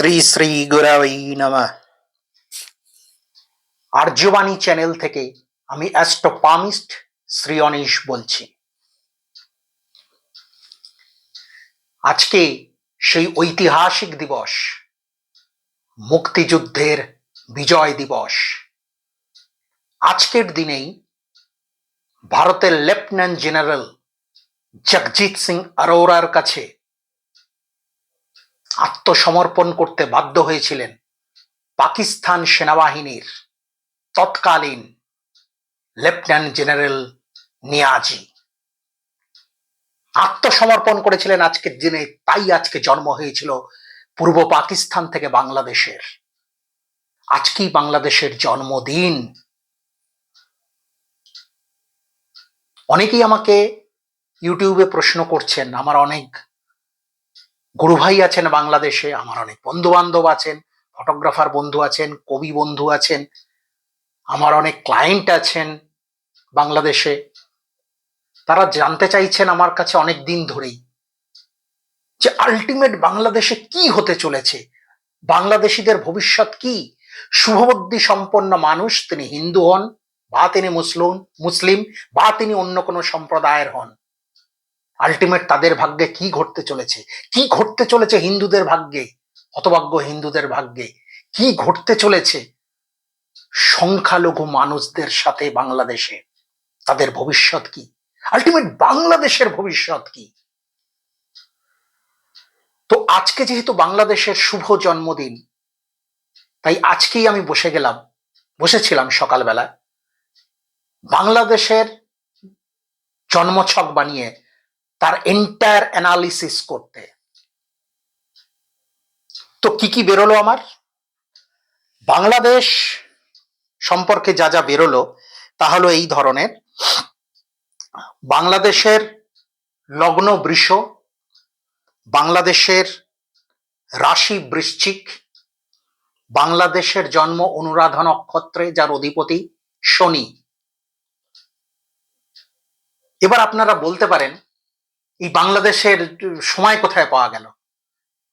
শ্রী শ্রী গুরাবই নমঃ। আর্যবাণী চ্যানেল থেকে আমি অ্যাস্ট্রোপামিস্ট শ্রী অনিশ বলছি। আজকে সেই ঐতিহাসিক দিবস, মুক্তিযুদ্ধের বিজয় দিবস। আজকের দিনেই ভারতের লেফটেন্যান্ট জেনারেল জগজিৎ সিং আরোরার কাছে আত্মসমর্পণ করতে বাধ্য হয়েছিলেন পাকিস্তান সেনাবাহিনীর তৎকালীন লেফটেন্যান্ট জেনারেল নিয়াজি। আত্মসমর্পণ করেছিলেন আজকের দিনে, তাই আজকে জন্ম হয়েছিল পূর্ব পাকিস্তান থেকে বাংলাদেশের। আজকেই বাংলাদেশের জন্মদিন। অনেকেই আমাকে ইউটিউবে প্রশ্ন করছেন, আমার অনেক গুরু ভাই আছেন বাংলাদেশে, আমার অনেক বন্ধু বান্ধব আছেন ফটোগ্রাফার বন্ধু আছেন, কবি বন্ধু আছেন, আমার অনেক ক্লায়েন্ট আছেন বাংলাদেশে। তারা জানতে চাইছেন আমার কাছে অনেক দিন ধরেই যে আলটিমেট বাংলাদেশে কি হতে চলেছে, বাংলাদেশিদের ভবিষ্যৎ কি? শুভবুদ্ধি সম্পন্ন মানুষ, তিনি হিন্দু হন, বা তিনি মুসলিম মুসলিম, বা তিনি অন্য কোনো সম্প্রদায়ের হন। আলটিমেট তাদের ভাগ্যে কি ঘটতে চলেছে? কি ঘটতে চলেছে হিন্দুদের ভাগ্যে? হতভাগ্য হিন্দুদের ভাগ্যে কি ঘটতে চলেছে? সংখ্যালঘু মানুষদের সাথে বাংলাদেশে তাদের ভবিষ্যৎ কি? আলটিমেট বাংলাদেশের ভবিষ্যৎ কি? তো আজকে যেহেতু বাংলাদেশের শুভ জন্মদিন, তাই আজকেই আমি বসে গেলাম, বসেছিলাম সকালবেলা বাংলাদেশের জন্মছক বানিয়ে তার এন্টায়ার অ্যানালিসিস করতে। তো কি কি বেরোলো আমার? বাংলাদেশ সম্পর্কে যা যা বেরোলো, তা হলো এই ধরনের। বাংলাদেশের লগ্ন বৃষ, বাংলাদেশের রাশি বৃশ্চিক, বাংলাদেশের জন্ম অনুরাধা নক্ষত্রে যার অধিপতি শনি। এবার আপনারা বলতে পারেন এই বাংলাদেশের সময় কোথায় পাওয়া গেল?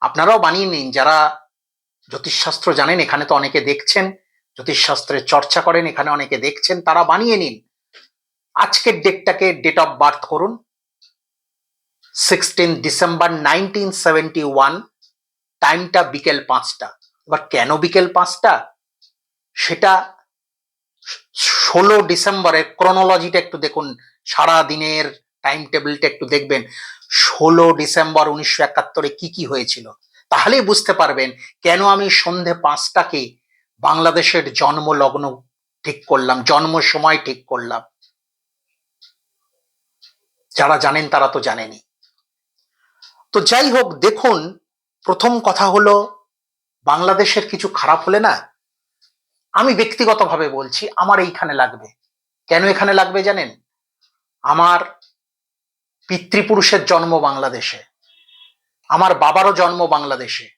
আপনারাও বানিয়ে নিন, যারা জ্যোতিষশাস্ত্র জানেন, এখানে তো অনেকে দেখছেন, জ্যোতিষশাস্ত্রের চর্চা করেন, এখানে অনেকে দেখছেন, তারা বানিয়ে নিন। আজকের ডেটটাকে ডেট অফ বার্থ করুন। Sixteen December nineteen seventy one টাইমটা বিকেল পাঁচটা। এবার কেন বিকেল পাঁচটা? সেটা ষোলো ডিসেম্বরের ক্রোনোলজিটা একটু দেখুন। সারা দিনের টাইম টেবিলটা একটু দেখবেন, ষোলো ডিসেম্বর উনিশশো একাত্তরে কি কি হয়েছিল? তাহলেই বুঝতে পারবেন কেন আমি সন্ধে পাঁচটাকে বাংলাদেশের জন্ম লগ্ন ঠিক করলাম জন্ম সময় ঠিক করলাম। যারা জানেন তারা তো জানেনি তো যাই হোক, দেখুন, প্রথম কথা হলো, বাংলাদেশের কিছু খারাপ হলে না, আমি ব্যক্তিগতভাবে বলছি, আমার এইখানে লাগবে। কেন এখানে লাগবে জানেন? আমার পিতৃপুরুষের জন্ম বাংলাদেশে, আমার বাবারও জন্ম বাংলাদেশে,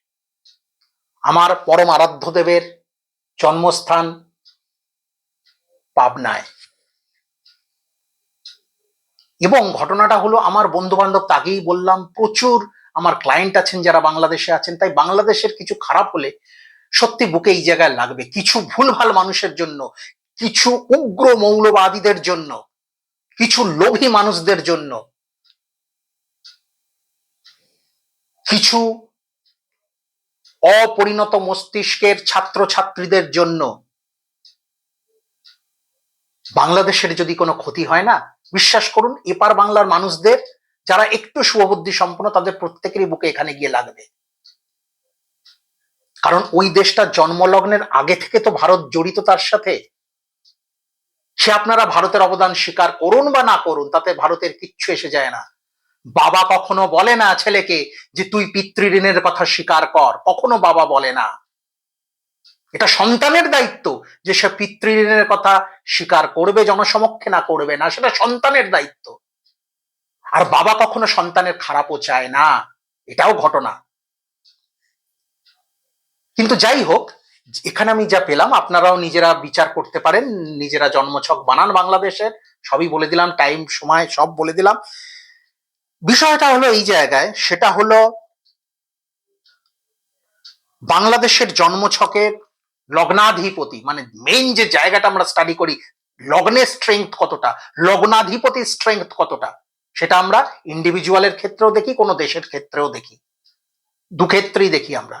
আমার পরম আরাধ্য দেবের জন্মস্থান পাবনায়। এবং ঘটনাটা হলো, আমার বন্ধু বান্ধব আগেই বললাম, প্রচুর আমার ক্লায়েন্ট আছেন যারা বাংলাদেশে আছেন, তাই বাংলাদেশের কিছু খারাপ হলে সত্যি বুকে এই জায়গায় লাগবে। কিছু ভুলভাল মানুষের জন্য, কিছু উগ্র মৌলবাদীদের জন্য, কিছু লোভী মানুষদের জন্য কিছু অপরিণত মস্তিষ্কের ছাত্রছাত্রীদের জন্য বাংলাদেশের যদি কোনো ক্ষতি হয় না, বিশ্বাস করুন, এপার বাংলার মানুষদের যারা একটু শুভবুদ্ধি সম্পন্ন, তাদের প্রত্যেকেরই বুকে এখানে গিয়ে লাগবে। কারণ ওই দেশটা জন্মলগ্নের আগে থেকে তো ভারত জড়িত তার সাথে। সে আপনারা ভারতের অবদান স্বীকার করুন বা না করুন, তাতে ভারতের কিচ্ছু এসে যায় না। বাবা কখনো বলে না ছেলেকে যে তুই পিতৃঋণের কথা স্বীকার কর। কখনো বাবা বলে না। এটা সন্তানের দায়িত্ব যে সে পিতৃঋণের কথা স্বীকার করবে, জনসমক্ষে না করবে না, সেটা সন্তানের দায়িত্ব। আর বাবা কখনো সন্তানের খারাপও চায় না। এটাও ঘটনা। কিন্তু যাই হোক, এখানে আমি যা পেলাম, আপনারাও নিজেরা বিচার করতে পারেন, নিজেরা জন্মছক বানান বাংলাদেশের। সবই বলে দিলাম টাইম সময়, সব বলে দিলাম। বিষয়টা হলো এই জায়গায়, সেটা হলো বাংলাদেশের জন্মছকের লগ্নাধিপতি মানে মেইন যে জায়গাটা আমরা স্টাডি করি, লগ্নের স্ট্রেংথ কতটা, লগ্নাধিপতির স্ট্রেংথ কতটা, সেটা আমরা ইন্ডিভিজুয়ালের ক্ষেত্রেও দেখি, কোনো দেশের ক্ষেত্রেও দেখি। দু ক্ষেত্রেই দেখি আমরা।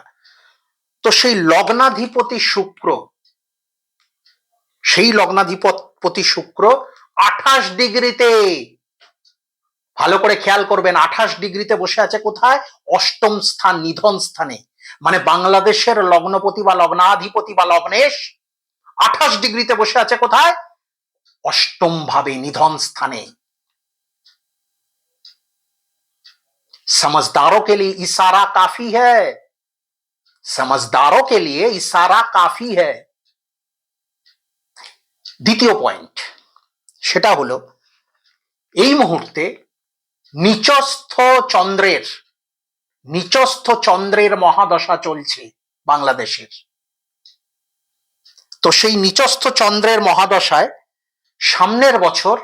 তো সেই লগ্নাধিপতি শুক্র, সেই লগ্নাধিপতি শুক্র আঠাশ ডিগ্রিতে ভালো করে খেয়াল করবেন আঠাশ ডিগ্রিতে বসে আছে কোথায় অষ্টম স্থান নিধন স্থানে মানে বাংলাদেশের লগ্নপতি বা লগ্নাধিপতি বা লগ্নেশ আঠাশ ডিগ্রিতে বসে আছে কোথায় অষ্টম ভাবে নিধন স্থানে समझदारों के लिए इशारा काफी है समझदारों के लिए इशारा काफी है দ্বিতীয় পয়েন্ট সেটা হলো এই মুহূর্তে নিচস্থ চন্দ্রের নিচস্থ চন্দ্রের মহাদশা চলছে বাংলাদেশের। তো সেই নিচস্থ চন্দ্রের মহাদশায় সামনের বছর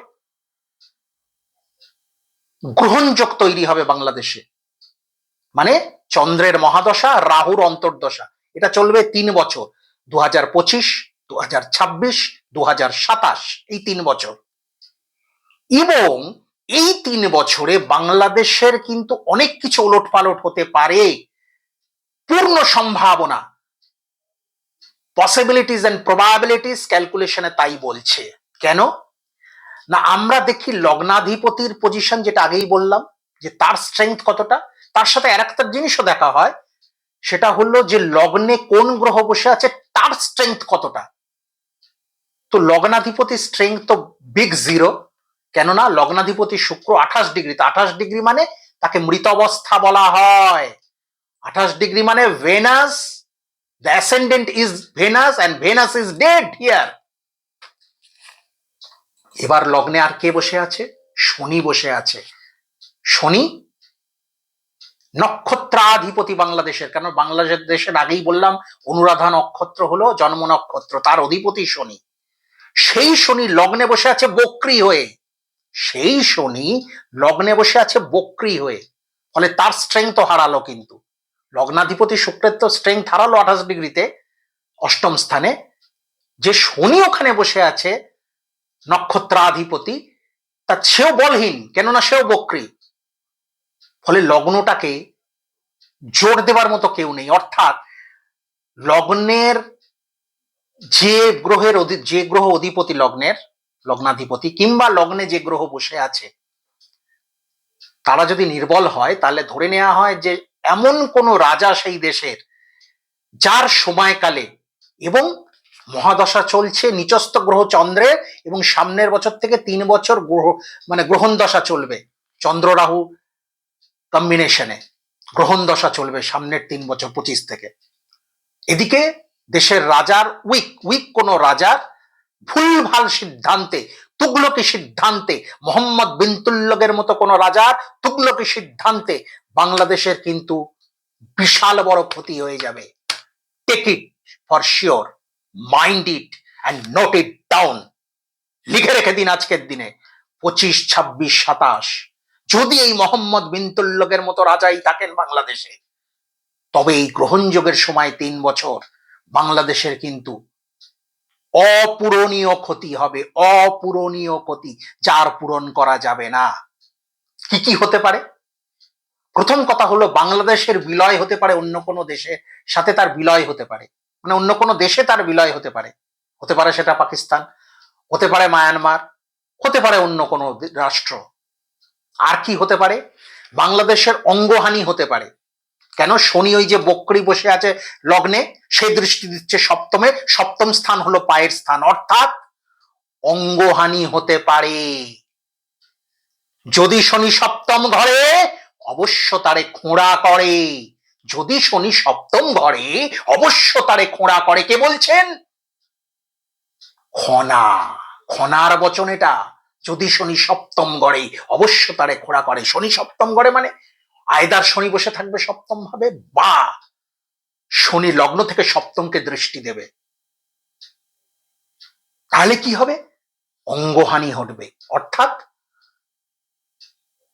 গ্রহণযোগ তৈরি হবে বাংলাদেশে। মানে চন্দ্রের মহাদশা, রাহুর অন্তর্দশা। এটা চলবে তিন বছর দু হাজার পঁচিশ দু হাজার ছাব্বিশ দু হাজার সাতাশ, এই তিন বছর। এবং এই তিন বছরে বাংলাদেশের কিন্তু অনেক কিছু ওলট পালট হতে পারে। পূর্ণ সম্ভাবনা। পসিবিলিটিস এন্ড প্রবাবিলিটিস ক্যালকুলেশনে তাই বলছে। কেন? না, আমরা দেখি লগ্নাধিপতির পজিশন যেটা আগেই বললাম, যে তার স্ট্রেংথ কতটা, তার সাথে আর একটা জিনিসও দেখা হয়, সেটা হলো যে লগ্নে কোন গ্রহ বসে আছে, তার স্ট্রেংথ কতটা। তো লগ্নাধিপতির স্ট্রেংথ তো বিগ জিরো কেননা লগ্নাধিপতি শুক্র আঠাশ ডিগ্রি, তো আঠাশ ডিগ্রি মানে তাকে মৃত অবস্থা বলা হয়। আঠাশ ডিগ্রি মানে Venus the ascendant is Venus and Venus is dead here এবার লগ্নে আর কে বসে আছে? শনি বসে আছে। শনি নক্ষত্রাধিপতি বাংলাদেশের কারণ বাংলাদেশ দেশের আগেই বললাম অনুরাধা নক্ষত্র হলো জন্ম নক্ষত্র, তার অধিপতি শনি। সেই শনি লগ্নে বসে আছে বক্রি হয়ে। সেই শনি লগ্নে বসে আছে বক্রি হয়ে। ফলে তার স্ট্রেংথ হারালো কিন্তু। লগ্নাধিপতি শুক্রের তো স্ট্রেংথ হারালো আঠাশ ডিগ্রিতে। অষ্টম স্থানে যে শনি ওখানে বসে আছে, নক্ষত্রাধিপতি, তা সেও বলহীন, কেননা সেও বক্রি। ফলে লগ্নটাকে জোর দেবার মতো কেউ নেই। অর্থাৎ লগ্নের যে গ্রহের যে গ্রহ অধিপতি লগ্নের লগ্নাধিপতি কিংবা লগ্নে যে গ্রহ বসে আছে, তারা যদি নির্বল হয়, তাহলে ধরে নেওয়া হয় যে এমন কোন রাজা সেই দেশের যার সময়কালে এবং মহাদশা চলছে, নিচস্থ গ্রহ চন্দ্রের এবং সামনের বছর থেকে তিন বছর গ্রহ মানে গ্রহণ দশা চলবে, চন্দ্র রাহু কম্বিনেশনে গ্রহণ দশা চলবে সামনের তিন বছর পঁচিশ থেকে। এদিকে দেশের রাজার উইক উইক কোন রাজার ভুলভাল সিদ্ধান্তে, তুগলকি সিদ্ধান্তে, মোহাম্মদ বিন তুল্লকের মতো কোন রাজার তুগলকি সিদ্ধান্তে বাংলাদেশের কিন্তু বিশাল বড় ক্ষতি হয়ে যাবে। Take it for sure mind it and note it down লিখে রেখে দিন আজকের দিনে, পঁচিশ, ছাব্বিশ, সাতাশ। যদি এই মোহাম্মদ বিন তুল্লকের মতো রাজাই থাকেন বাংলাদেশে, তবে এই গ্রহণযোগের সময় তিন বছর বাংলাদেশের কিন্তু অপূরণীয় ক্ষতি হবে, অপূরণীয় ক্ষতি, যার পূরণ করা যাবে না। কি কি হতে পারে? প্রথম কথা হলো, বাংলাদেশের বিলয় হতে পারে অন্য কোনো দেশে, সাথে তার বিলয় হতে পারে। মানে অন্য কোনো দেশে তার বিলয় হতে পারে। হতে পারে সেটা পাকিস্তান, হতে পারে মায়ানমার, হতে পারে অন্য কোনো রাষ্ট্র। আর কি হতে পারে? বাংলাদেশের অঙ্গহানি হতে পারে। কেন শনি ওই যে বকরি বসে আছে লগ্নে? সে দৃষ্টি দিচ্ছে সপ্তমে। সপ্তম স্থান হলো পায়ের স্থান। অর্থাৎ অঙ্গহানি হতে পারে। যদি শনি সপ্তম ঘরে অবশ্য তারে খোঁড়া করে। যদি শনি সপ্তম ঘরে অবশ্য তারে খোঁড়া করে। কে বলছেন? খনা। খনার বচন এটা। যদি শনি সপ্তম গড়ে, অবশ্য তারে খোঁড়া করে। শনি সপ্তম গড়ে মানে আয়দার শনি বসে থাকবে সপ্তম ভাবে বা শনি লগ্ন থেকে সপ্তমকে দৃষ্টি দেবে। তাহলে কি হবে? অঙ্গহানি ঘটবে। অর্থাৎ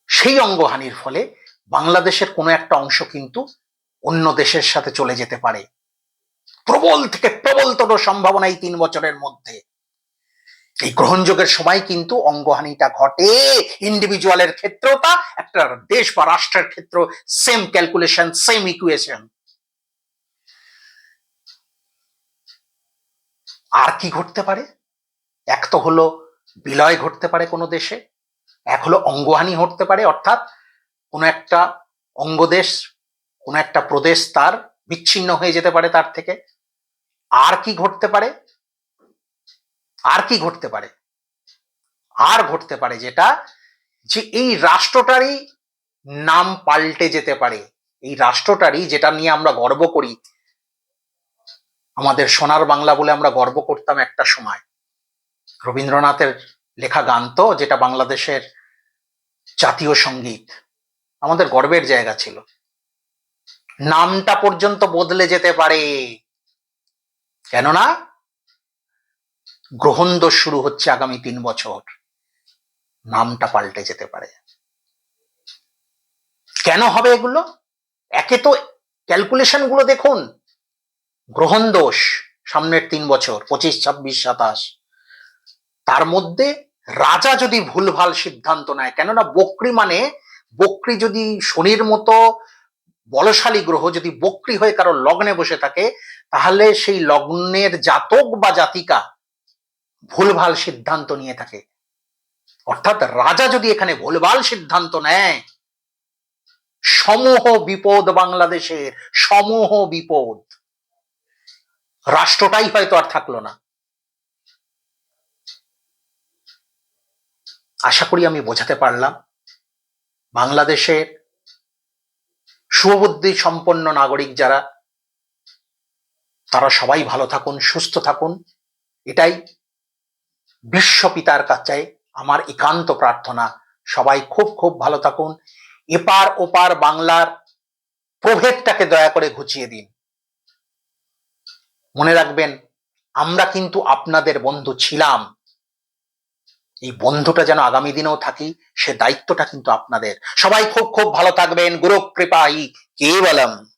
সেই অঙ্গহানির ফলে বাংলাদেশের কোনো একটা অংশ কিন্তু অন্য দেশের সাথে চলে যেতে পারে। প্রবল থেকে প্রবলতর সম্ভাবনা এই তিন বছরের মধ্যে। এই গ্রহণযোগের সময় কিন্তু অঙ্গহানিটা ঘটে। ইন্ডিভিজুয়ালের ক্ষেত্রেও তা, একটা দেশ বা রাষ্ট্রের ক্ষেত্র সেম ক্যালকুলেশন সেম ইকুয়েশন আর কি ঘটতে পারে? এক তো হলো বিলয় ঘটতে পারে কোনো দেশে, এক হলো অঙ্গহানি ঘটতে পারে, অর্থাৎ কোনো একটা অঙ্গদেশ কোনো একটা প্রদেশ তার বিচ্ছিন্ন হয়ে যেতে পারে তার থেকে। আর কি ঘটতে পারে? আর কি ঘটতে পারে? আর ঘটতে পারে যেটা যে এই রাষ্ট্রটারই নাম পাল্টে যেতে পারে। এই রাষ্ট্রটারই যেটা নিয়ে আমরা গর্ব করি। আমাদের সোনার বাংলা বলে আমরা গর্ব করতাম একটা সময়। রবীন্দ্রনাথের লেখা গান তো যেটা বাংলাদেশের জাতীয় সংগীত, আমাদের গর্বের জায়গা ছিল। নামটা পর্যন্ত বদলে যেতে পারে। কেননা গ্রহণ দোষ শুরু হচ্ছে আগামী তিন বছর। নামটা পাল্টে যেতে পারে। কেন হবে এগুলো? একে তো ক্যালকুলেশনগুলো দেখুন। গ্রহণ দোষ সামনের তিন বছর, পঁচিশ, ছাব্বিশ, সাতাশ। তার মধ্যে রাজা যদি ভুলভাল সিদ্ধান্ত নেয়, কেননা বক্রি মানে বক্রি যদি শনির মতো বলশালী গ্রহ যদি বক্রি হয়ে কারও লগ্নে বসে থাকে, তাহলে সেই লগ্নের জাতক বা জাতিকা ভুলভাল সিদ্ধান্ত নিয়ে থাকে। অর্থাৎ রাজা যদি এখানে ভুলভাল সিদ্ধান্ত নেয়, সমূহ বিপদ বাংলাদেশের সমূহ বিপদ। রাষ্ট্রটাই হয়তো আর থাকল না। আশা করি আমি বোঝাতে পারলাম। বাংলাদেশের শুভবুদ্ধি সম্পন্ন নাগরিক যারা, তারা সবাই ভালো থাকুন, সুস্থ থাকুন। এটাই বিশ্বপিতার কাছে আমার একান্ত প্রার্থনা। সবাই খুব খুব ভালো থাকুন। এপার ওপার বাংলার প্রভেদটাকে দয়া করে ঘুচিয়ে দিন। মনে রাখবেন, আমরা কিন্তু আপনাদের বন্ধু ছিলাম। এই বন্ধুটা যেন আগামী দিনেও থাকি, সে দায়িত্বটা কিন্তু আপনাদের। সবাই খুব খুব ভালো থাকবেন। গুরু কৃপাই কেবলম।